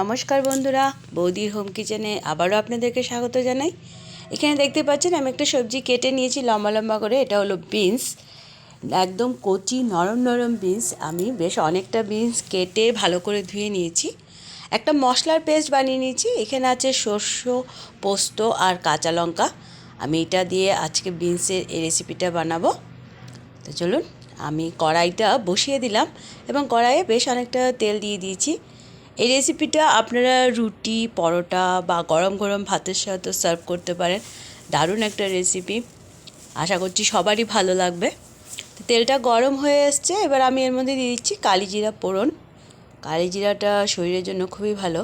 নমস্কার বন্ধুরা বৌদির হোম কিচেনে আবারও আপনাদেরকে স্বাগত জানাই। এখানে দেখতে পাচ্ছেন, আমি একটা সবজি কেটে নিয়েছি লম্বা লম্বা করে, এটা হলো বিনস। একদম কচি, নরম নরম বিনস। আমি বেশ অনেকটা বিনস কেটে ভালো করে ধুয়ে নিয়েছি। একটা মশলার পেস্ট বানিয়ে নিয়েছি, এখানে আছে শস্য পোস্ত আর কাঁচা লঙ্কা। আমি এটা দিয়ে আজকে বিনসের এই রেসিপিটা বানাবো। তো চলুন, আমি কড়াইটা বসিয়ে দিলাম এবং কড়াইয়ে বেশ অনেকটা তেল দিয়ে দিয়েছি। এই রেসিপিটা আপনারা রুটি, পরোটা বা গরম গরম ভাতের সাথে সার্ভ করতে পারেন। দারুণ একটা রেসিপি আশা করছি সবারই ভালো লাগবে। তেলটা গরম হয়ে এসছে, এবার আমি এর মধ্যে দিয়ে দিচ্ছি কালিজিরা পোড়ন কালিজিরাটা শরীরের জন্য খুবই ভালো।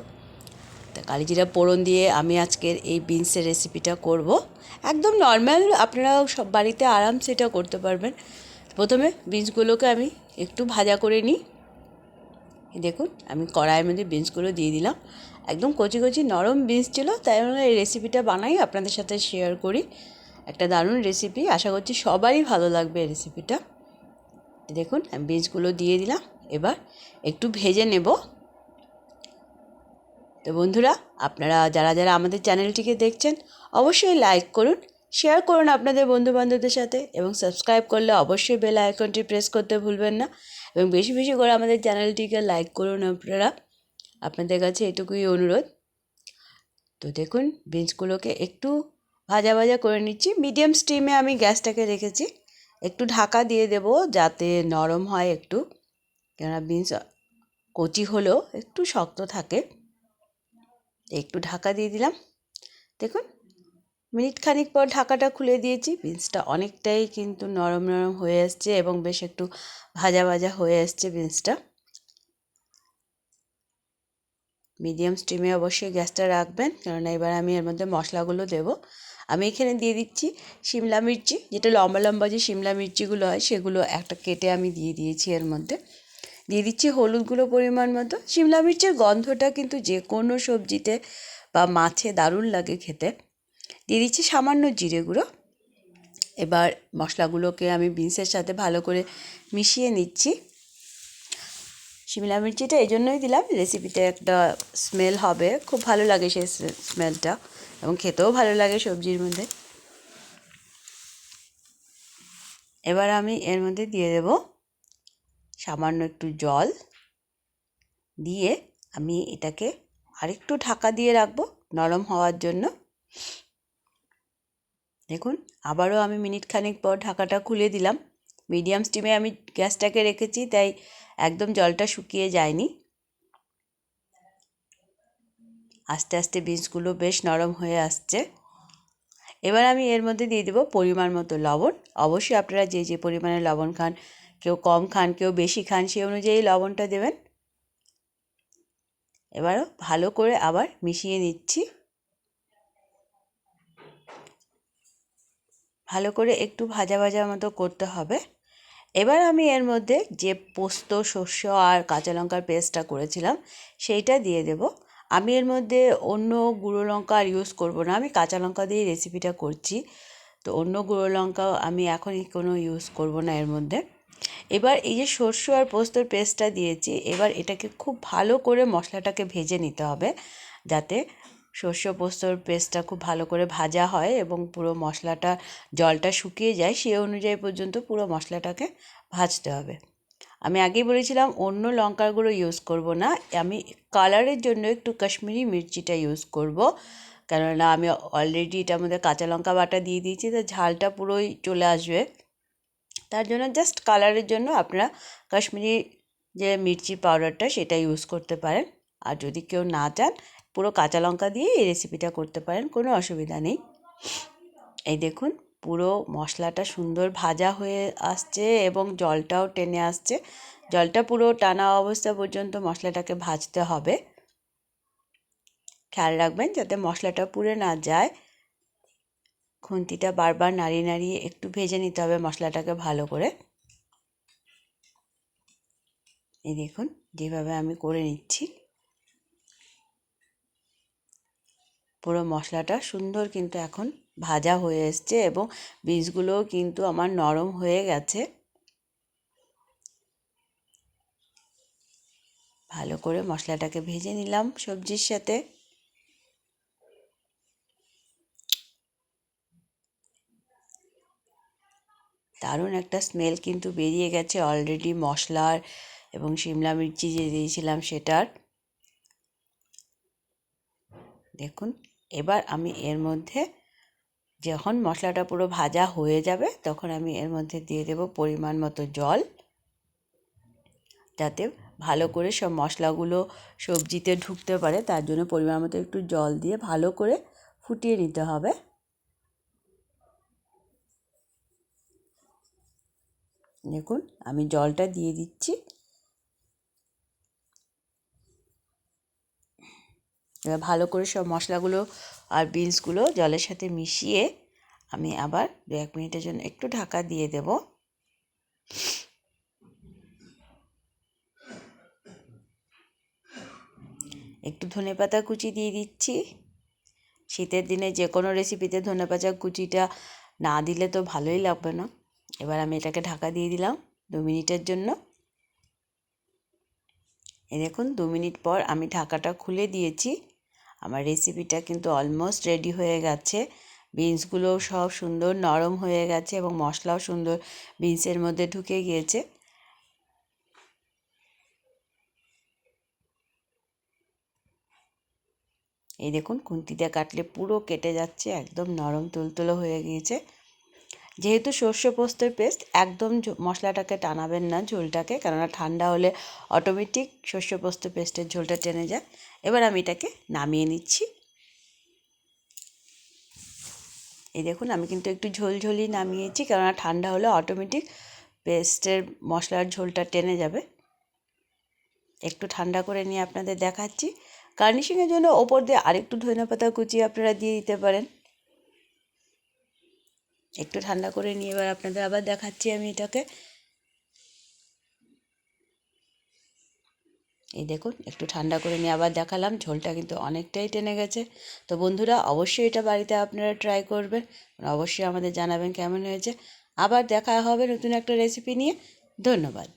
তা কালিজিরা পোড়ন দিয়ে আমি আজকের এই বিনসের রেসিপিটা করব। একদম নর্মাল আপনারা সব বাড়িতে আরামসে এটা করতে পারবেন। প্রথমে বিনসগুলোকে আমি একটু ভাজা করে নিই। দেখুন, আমি কড়াইয়ের মধ্যে বিনসগুলো দিয়ে দিলাম। একদম কচি কচি নরম বিনস ছিল, তাই জন্য এই রেসিপিটা বানাই, আপনাদের সাথে শেয়ার করি। একটা দারুণ রেসিপি আশা করছি সবারই ভালো লাগবে এই রেসিপিটা দেখুন, আমি বিনসগুলো দিয়ে দিলাম, এবার একটু ভেজে নেব। তো বন্ধুরা, আপনারা যারা যারা আমাদের চ্যানেলটিকে দেখছেন, অবশ্যই লাইক করুন শেয়ার করুন আপনাদের বন্ধুবান্ধবদের সাথে, এবং সাবস্ক্রাইব করলে অবশ্যই বেল আইকনটি প্রেস করতে ভুলবেন না। এবং বেশি বেশি করে আমাদের চ্যানেলটিকে লাইক করুন আপনারা। আপনাদের কাছে এটুকুই অনুরোধ। তো দেখুন বিনসগুলোকে একটু ভাজা ভাজা করে নিচ্ছি। মিডিয়াম স্টিমে আমি গ্যাসটাকে রেখেছি। একটু ঢাকা দিয়ে দেব যাতে নরম হয় একটু। কেননা বিনস কচি হলেও একটু শক্ত থাকে। একটু ঢাকা দিয়ে দিলাম। দেখুন মিনিট খানিক পর ঢাকাটা খুলে দিয়েছি। বিনসটা অনেকটাই কিন্তু নরম নরম হয়ে আসছে এবং বেশ একটু ভাজা ভাজা হয়ে আসছে বিনসটা। মিডিয়াম স্টিমে অবশ্যই গ্যাসটা রাখবেন, কেননা এবার আমি এর মধ্যে মশলাগুলো দেব। আমি এখানে দিয়ে দিচ্ছি শিমলা মির্চি। যেটা লম্বা লম্বা যে শিমলা মির্চিগুলো হয়, সেগুলো একটা কেটে আমি দিয়ে দিয়েছি এর মধ্যে। দিয়ে দিচ্ছি হলুদগুলো পরিমাণ মতো। শিমলা মির্চের গন্ধটা কিন্তু যে কোনো সবজিতে বা মাছে দারুণ লাগে খেতে। দিয়ে দিচ্ছি সামান্য জিরে গুঁড়ো। এবার মশলাগুলোকে আমি বিনসের সাথে ভালো করে মিশিয়ে নিচ্ছি। শিমলা মির্চিটা এই জন্যই দিলাম রেসিপিতে একটা স্মেল হবে। খুব ভালো লাগে সেই স্মেলটা এবং খেতেও ভালো লাগে সবজির মধ্যে। এবার আমি এর মধ্যে দিয়ে দেব সামান্য একটু জল। দিয়ে আমি এটাকে আরেকটু ঢাকা দিয়ে রাখব নরম হওয়ার জন্য। দেখুন, আবারও আমি মিনিট খানিক পর ঢাকাটা খুলে দিলাম। মিডিয়াম স্টিমে আমি গ্যাসটাকে রেখেছি, তাই একদম জলটা শুকিয়ে যায়নি। আস্তে আস্তে বিনসগুলো বেশ নরম হয়ে আসছে। এবার আমি এর মধ্যে দিয়ে দেবো পরিমাণ মতো লবণ। অবশ্যই আপনারা যে যে পরিমাণে লবণ খান, কেউ কম খান, কেউ বেশি খান, সেই অনুযায়ী লবণটা দেবেন। এবারও ভালো করে আবার মিশিয়ে নিচ্ছি। ভালো করে একটু ভাজা ভাজা মতো করতে হবে। এবার আমি এর মধ্যে যে পোস্ত শস্য আর কাঁচা লঙ্কার পেস্টটা করেছিলাম, সেইটা দিয়ে দেব। আমি এর মধ্যে অন্য গুঁড়ো লঙ্কা আর ইউজ করব না, আমি কাঁচা লঙ্কা দিয়ে রেসিপিটা করছি। তো অন্য গুঁড়ো লঙ্কাও আমি এখনই কোনো ইউজ করব না এর মধ্যে। এবার এই যে শস্য আর পোস্তর পেস্টটা দিয়েছি, এবার এটাকে খুব ভালো করে মশলাটাকে ভেজে নিতে হবে, যাতে শস্য পোস্তর পেস্টটা খুব ভালো করে ভাজা হয় এবং পুরো মশলাটা, জলটা শুকিয়ে যায়, সে অনুযায়ী পর্যন্ত পুরো মশলাটাকে ভাজতে হবে। আমি আগেই বলেছিলাম, অন্য লঙ্কার গুঁড়ো ইউজ করব না। আমি কালারের জন্য একটু কাশ্মীরি মির্চিটা ইউজ করব। কেননা আমি অলরেডি এটার মধ্যে কাঁচা লঙ্কা বাটা দিয়ে দিয়েছি, তো ঝালটা পুরোই চলে আসবে। তার জন্য জাস্ট কালারের জন্য আপনারা কাশ্মীরি যে মির্চি পাউডারটা সেটা ইউজ করতে পারেন। আর যদি কেউ না চান পুরো কাঁচা লঙ্কা দিয়ে এই রেসিপিটা করতে পারেন, কোনো অসুবিধা নেই। এই দেখুন, পুরো মশলাটা সুন্দর ভাজা হয়ে আসছে এবং জলটাও টেনে আসছে। জলটা পুরো টানা অবস্থা পর্যন্ত মশলাটাকে ভাজতে হবে। খেয়াল রাখবেন যাতে মশলাটা পুড়ে না যায়। খুন্তিটা বারবার নাড়িয়ে নাড়িয়ে একটু ভেজে নিতে হবে মশলাটাকে ভালো করে। এই দেখুন, যেভাবে আমি করে নিচ্ছি। পুরো মশলাটা সুন্দর কিন্তু এখন ভাজা হয়ে এসছে এবং বীজগুলোও কিন্তু আমার নরম হয়ে গেছে। ভালো করে মশলাটাকে ভেজে নিলাম সবজির সাথে। দারুণ একটা স্মেল কিন্তু বেরিয়ে গেছে অলরেডি মশলার এবং শিমলা মির্চি যে দিয়েছিলাম সেটার। দেখুন। এবার আমি এর মধ্যে যখন মশলাটা পুরো ভাজা হয়ে যাবে, তখন আমি এর মধ্যে দিয়ে দেব পরিমাণ মতো জল। যাতে ভালো করে সব মশলাগুলো সবজিতে ঢুকতে পারে, তার জন্য পরিমাণ মতো একটু জল দিয়ে ভালো করে ফুটিয়ে নিতে হবে। দেখুন, আমি জলটা দিয়ে দিচ্ছি। ভালো করে সব মশলাগুলো আর বিনসগুলো জলের সাথে মিশিয়ে আমি আবার দু এক মিনিটের জন্য একটু ঢাকা দিয়ে দেব। একটু ধনে পাতা কুচি দিয়ে দিচ্ছি। শীতের দিনে যে কোনো রেসিপিতে ধনে পাতা কুচিটা না দিলে তো ভালোই লাগবে না। এবার আমি এটাকে ঢাকা দিয়ে দিলাম দু মিনিটের জন্য। এ দেখুন, দু মিনিট পর আমি ঢাকাটা খুলে দিয়েছি। আমার রেসিপিটা কিন্তু অলমোস্ট রেডি হয়ে গেছে। বিনসগুলো সব সুন্দর নরম হয়ে গেছে এবং মশলাও সুন্দর বিনসের মধ্যে ঢুকে গিয়েছে। এই দেখুন কুন্তিটা কাটলে পুরো কেটে যাচ্ছে, একদম নরম তুলতুলো হয়ে গিয়েছে। যেহেতু সর্ষ পোস্তের পেস্ট, একদম মশলাটাকে টানাবেন না ঝোলটাকে, কেননা ঠান্ডা হলে অটোমেটিক শস্য পোস্ত পেস্টের ঝোলটা টেনে যায়। এবার আমি এটাকে নামিয়ে নিচ্ছি। এই দেখুন, আমি কিন্তু একটু ঝোলঝোলই নামিয়েছি, কেননা ঠান্ডা হলে অটোমেটিক পেস্টের মশলার ঝোলটা টেনে যাবে। একটু ঠান্ডা করে নিয়ে আপনাদের দেখাচ্ছি। গার্নিশিংয়ের জন্য ওপর দিয়ে আরেকটু ধনে পাতা কুচি আপনারা দিয়ে দিতে পারেন। একটু ঠান্ডা করে নিয়ে এবার আপনাদের আবার দেখাচ্ছি আমি এটাকে। এই দেখুন, একটু ঠান্ডা করে নিয়ে আবার দেখালাম, ঝোলটা কিন্তু অনেকটাই টেনে গেছে। তো বন্ধুরা, অবশ্যই এটা বাড়িতে আপনারা ট্রাই করবেন। অবশ্যই আমাদের জানাবেন কেমন হয়েছে। আবার দেখা হবে নতুন একটা রেসিপি নিয়ে। ধন্যবাদ।